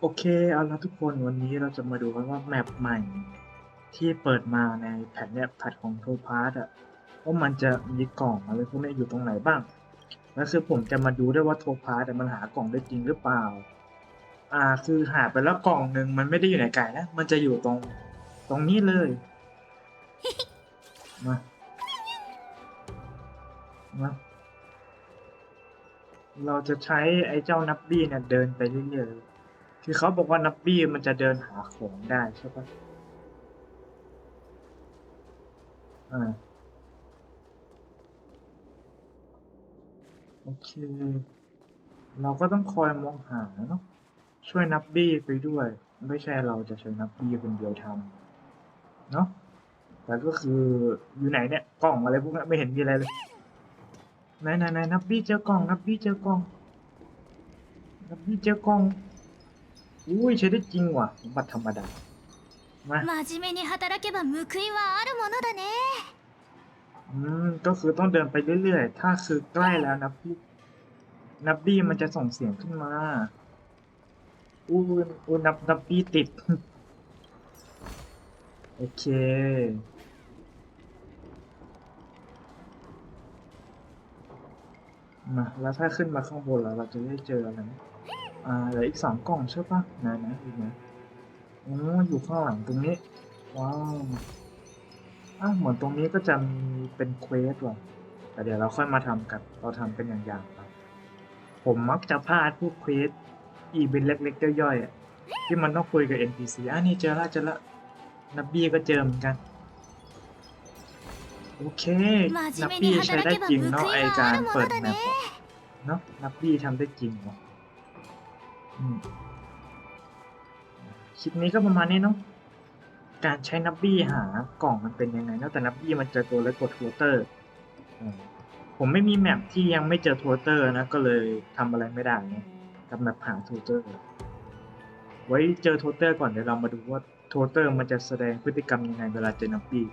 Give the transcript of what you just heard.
โอเคเอาละทุกคนวันนี้เราจะมาดูกันว่าแมปใหม่ ที่เปิดมาในแผ่นเนี่ยแพทของโทพาร์ตอะว่ามันจะมีกล่องอะไรพวกนี้อยู่ตรงไหนบ้างแล้วคือผมจะมาดูด้วยว่าโทพาร์ตมันหากล่องได้จริงหรือเปล่า อ่าคือหาไปแล้วกล่องหนึ่งมันไม่ได้อยู่ในไก่นะ มันจะอยู่ตรงตรงนี้เลยมามาเราจะใช้ไอ้เจ้านับบี้เนี่ยเดินไปเรื่อยๆ คือเขาบอกว่านับบี้มันจะเดินหาของได้ใช่ปะอ่าโอเค เราก็ต้องคอยมองหาเนาะช่วยนับบี้ไปด้วย ไม่ใช่เราจะใช้นับบี้คนเดียวทำเนาะแต่ก็คืออยู่ไหนเนี่ยกล่องอะไรพวกนี้ไม่เห็นมีอะไรเลยไหนไหนไหนนับบี้เจอกล่องนับบี้เจอกล่องนับบี้เจอกล่อง อุ้ยใช้ได้จริงว่ะสมบัติธรรมดา มา 真面目に働けば報いはあるものだね อืม ก็คือต้องเดินไปเรื่อยๆ ถ้าคือใกล้แล้วนับบี้นับบี้มันจะส่งเสียงขึ้นมา อู้อู้นับนับบี้ติด โอเค มา แล้วถ้าขึ้นมาข้างบนแล้ว เราจะได้เจออะไรไหม อ่าเหลืออีกสองกล่องใช่ปะไหนนะอีกนะโอ้อยู่ข้างหลังตรงนี้ ว้าวอ้าวเหมือนตรงนี้ก็จะมีเป็นเควสว่ะแต่เดี๋ยวเราค่อยมาทำกัน เราทำเป็นอย่างๆครับผมมักจะพลาดพวกเควสอีเวนต์เล็กๆย่อยๆอะที่มันต้องคุยกับ NPC อะนี่เจอละเจอละนับบี้ก็เจอเหมือนกัน โอเค นับบี้ใช้ได้จริงเนาะไอการเปิดแมปอะเนาะนับบี้ทำได้จริงว่ะอืม คลิปนี้ก็ประมาณนี้เนาะ การใช้นับบี้หากล่องมันเป็นยังไงนะแต่นับบี้มันเจอตัวแล้วกดทัวเตอร์ ผมไม่มีแมปที่ยังไม่เจอทัวเตอร์นะ ก็เลยทำอะไรไม่ได้นะกับแมปหาทัวเตอร์ ไว้เจอทัวเตอร์ก่อนเดี๋ยวเรามาดูว่าทัวเตอร์มันจะแสดงพฤติกรรมยังไงเวลาเจอนับบี้